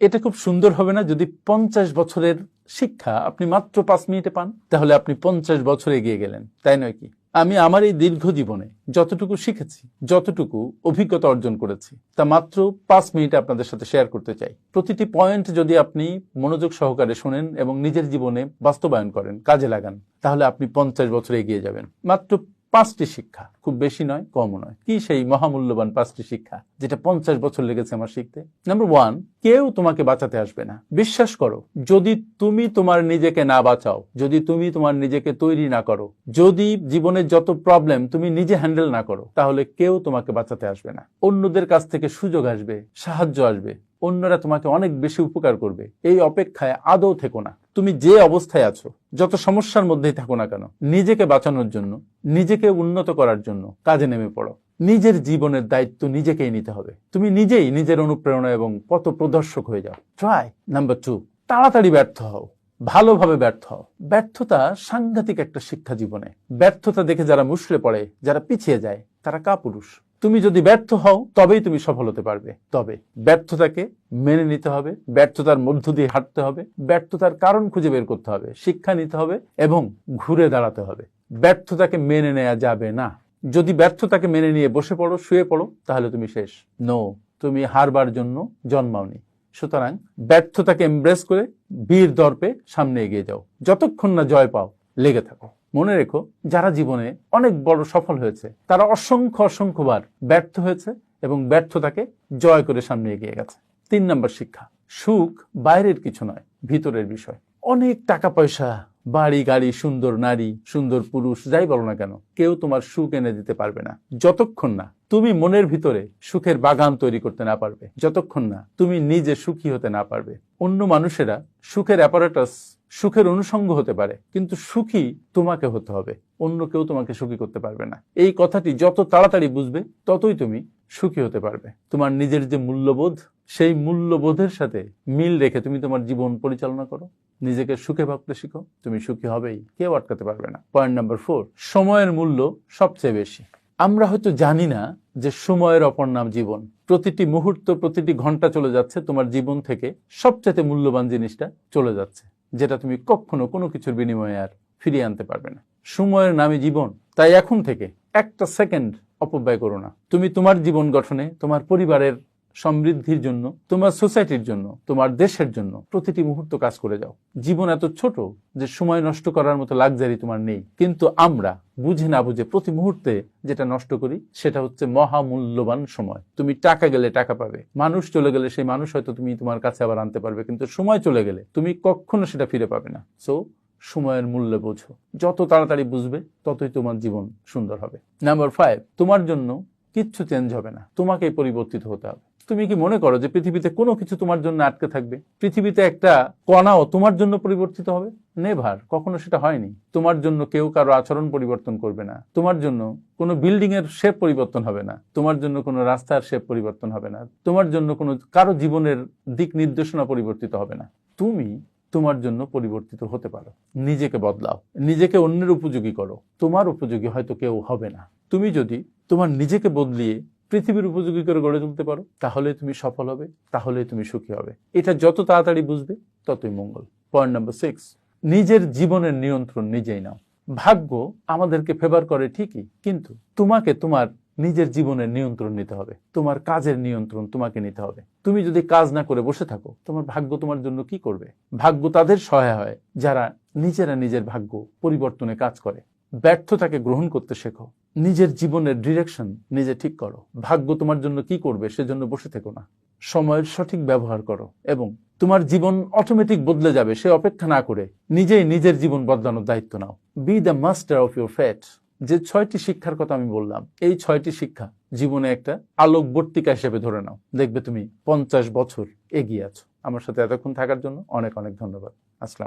এটা খুব সুন্দর হবে না যদি পঞ্চাশ বছরের শিক্ষা আপনি মাত্র পাঁচ মিনিটে পান, তাহলে আপনি পঞ্চাশ বছর এগিয়ে গেলেন, তাই নয় কি? আমি আমার এই দীর্ঘ জীবনে যতটুকু শিখেছি, যতটুকু অভিজ্ঞতা অর্জন করেছি, তা মাত্র পাঁচ মিনিটে আপনাদের সাথে শেয়ার করতে চাই। প্রতিটি পয়েন্ট যদি আপনি মনোযোগ সহকারে শোনেন এবং নিজের জীবনে বাস্তবায়ন করেন, কাজে লাগান, তাহলে আপনি পঞ্চাশ বছর এগিয়ে যাবেন। মাত্র পাঁচটি শিক্ষা, খুব বেশি নয়, কমও নয়। কি সেই মহামূল্যবান পাঁচটি শিক্ষা যেটা পঞ্চাশ বছর লেগেছে আমার শিখতে? নাম্বার ওয়ান কেউ তোমাকে বাঁচাতে আসবে না। বিশ্বাস করো, যদি তুমি তোমার নিজেকে না বাঁচাও, যদি তুমি তোমার নিজেকে তৈরি না করো, যদি জীবনের যত প্রবলেম তুমি নিজে হ্যান্ডেল না করো, তাহলে কেউ তোমাকে বাঁচাতে আসবে না। অন্যদের কাছ থেকে সুযোগ আসবে, সাহায্য আসবে, অন্যরা তোমাকে অনেক বেশি উপকার করবে। এই অপেক্ষায় আদৌ থেকো না। তুমি যে অবস্থায় আছো, যত সমস্যার মধ্যেই থাকো না কেন, নিজেকে বাঁচানোর জন্য, নিজেকে উন্নত করার জন্য কাজে নেমে পড়ো। নিজের জীবনের দায়িত্ব নিজেকেই নিতে হবে। তুমি নিজেই নিজের অনুপ্রেরণা এবং পথ প্রদর্শক হয়ে যাও। ট্রাই নাম্বার টু তাড়াতাড়ি ব্যর্থ হও। ভালোভাবে ব্যর্থ হও। ব্যর্থতা সাংঘাতিক একটা শিক্ষা জীবনে। ব্যর্থতা দেখে যারা মুশড়ে পড়ে, যারা পিছিয়ে যায়, তারা কাপুরুষ। তুমি যদি ব্যর্থ হও, তবেই তুমি সফল হতে পারবে। তবে ব্যর্থতাকে মেনে নিতে হবে, ব্যর্থতার মধ্য দিয়ে হাঁটতে হবে, ব্যর্থতার কারণ খুঁজে বের করতে হবে, শিক্ষা নিতে হবে এবং ঘুরে দাঁড়াতে হবে। ব্যর্থতাকে মেনে নেওয়া যাবে না। যদি ব্যর্থতাকে মেনে নিয়ে বসে পড়ো, শুয়ে পড়ো, তাহলে তুমি শেষ। নো তুমি হারবার জন্য জন্মাওনি। সুতরাং ব্যর্থতাকে এমব্রেস করে বীর দর্পে সামনে এগিয়ে যাও। যতক্ষণ না জয় পাও, লেগে থাকো। মনে রেখো, যারা জীবনে অনেক বড় সফল হয়েছে, তারা অসংখ্য অসংখ্যবার ব্যর্থ হয়েছে এবং ব্যর্থতাকে জয় করে সামনে এগিয়ে গেছে। তিন নম্বর শিক্ষা, সুখ বাইরের কিছু নয়, ভিতরের বিষয়। অনেক টাকা পয়সা বাড়ি, গাড়ি, সুন্দর নারী, সুন্দর পুরুষ, যাই বলো না কেন, কেউ তোমার সুখ এনে দিতে পারবে না। যতক্ষণ না তুমি মনের ভিতরে সুখের বাগান তৈরি করতে না পারবে, যতক্ষণ না তুমি নিজে সুখী হতে না পারবে। অন্য মানুষেরা সুখের অ্যাপারেটাস সুখের অনুষঙ্গ হতে পারে, কিন্তু সুখী তোমাকে হতে হবে, অন্য কেউ তোমাকে সুখী করতে পারবে না। এই কথাটি যত তাড়াতাড়ি বুঝবে, ততই তুমি সুখী হতে পারবে। তোমার নিজের যে মূল্যবোধ সেই মূল্যবোধের সাথে মিল রেখে তুমি তোমার জীবন পরিচালনা করো। নিজেকে সুখে ভাবতে শিখো। তুমি সুখী হবেই, কেউ আটকাতে পারবে না। পয়েন্ট নাম্বার ফোর সময়ের মূল্য সবচেয়ে বেশি। আমরা হয়তো জানি না যে সময়ের অপর নাম জীবন। প্রতিটি মুহূর্ত, প্রতিটি ঘণ্টা চলে যাচ্ছে, তোমার জীবন থেকে সবচেয়ে মূল্যবান জিনিসটা চলে যাচ্ছে, যেটা তুমি কখনো কোনো কিছুর বিনিময়ে আর ফিরিয়ে আনতে পারবে না। সময়ের নামে জীবন। তাই এখন থেকে একটা সেকেন্ড অপব্যয় করো না। তুমি তোমার জীবন গঠনে, তোমার পরিবারের সমৃদ্ধির জন্য, তোমার সোসাইটির জন্য, তোমার দেশের জন্য প্রতিটি মুহূর্ত কাজ করে যাও। জীবন এত ছোট যে সময় নষ্ট করার মতো লাগজারি তোমার নেই। কিন্তু আমরা বুঝে না বুঝে প্রতি মুহূর্তে যেটা নষ্ট করি, সেটা হচ্ছে মহামূল্যবান সময়। তুমি টাকা গেলে টাকা পাবে। মানুষ চলে গেলে সেই মানুষ হয়তো তুমি তোমার কাছে আবার আনতে পারবে, কিন্তু সময় চলে গেলে তুমি কখনো সেটা ফিরে পাবে না। সো সময়ের মূল্য বোঝো। যত তাড়াতাড়ি বুঝবে, ততই তোমার জীবন সুন্দর হবে। নাম্বার ফাইভ তোমার জন্য কিচ্ছু চেঞ্জ হবে না। তোমাকেই পরিবর্তিত হতে হবে। তুমি কি মনে করো যে পৃথিবীতে কোনো কিছু তোমার জন্য আটকে থাকবে? পৃথিবীতে একটা কণাও তোমার জন্য পরিবর্তিত হবে? নেভার, কখনো সেটা হয়নি। তোমার জন্য কেউ কারও আচরণ পরিবর্তন করবে না। তোমার জন্য কোনো বিল্ডিং এর শেপ পরিবর্তন হবে না। তোমার জন্য কোনো রাস্তার শেপ পরিবর্তন হবে না। তোমার জন্য কোনো, কারও জীবনের দিক নির্দেশনা পরিবর্তিত হবে না। তুমি তোমার জন্য পরিবর্তিত হতে পারো। নিজেকে বদলাও। নিজেকে অন্যের উপযোগী করো। তোমার উপযোগী হয়তো কেউ হবে না। তুমি যদি তোমার নিজেকে বদলিয়ে পৃথিবীর উপযোগী করে গড়ে তুলতে পারো তাহলে তুমি সফল হবে তাহলে তুমি সুখী হবে। এটা যত তাড়াতাড়ি বুঝবে, ততই মঙ্গল। পয়েন্ট নাম্বার সিক্স নিজের জীবনের নিয়ন্ত্রণ নিজেই নাও। ভাগ্য আমাদেরকে ফেভার করে ঠিকই, কিন্তু তোমাকে তোমার নিজের জীবনের নিয়ন্ত্রণ নিতে হবে। তোমার কাজের নিয়ন্ত্রণ তোমাকে নিতে হবে। তুমি যদি কাজ না করে বসে থাকো, তোমার ভাগ্য তোমার জন্য কি করবে? ভাগ্য তাদের সহায় হয়, যারা নিজেরা নিজের ভাগ্য পরিবর্তনে কাজ করে। ব্যর্থতাকে গ্রহণ করতে শেখো। নিজের জীবনের ডিরেকশন নিজে ঠিক করো। ভাগ্য তোমার জন্য কি করবে সেজন্য বসে থেকো না। সময়ের সঠিক ব্যবহার করো এবং তোমার জীবন অটোমেটিক বদলে যাবে সে অপেক্ষা না করে নিজেই নিজের জীবন বদলানোর দায়িত্ব নাও। Be the master of your fate যে ছয়টি শিক্ষার কথা আমি বললাম, এই ছয়টি শিক্ষা জীবনে একটা আলোকবর্তিকা হিসেবে ধরে নাও। দেখবে তুমি পঞ্চাশ বছর এগিয়ে আছো। আমার সাথে এতক্ষণ থাকার জন্য অনেক অনেক ধন্যবাদ। আসসালাম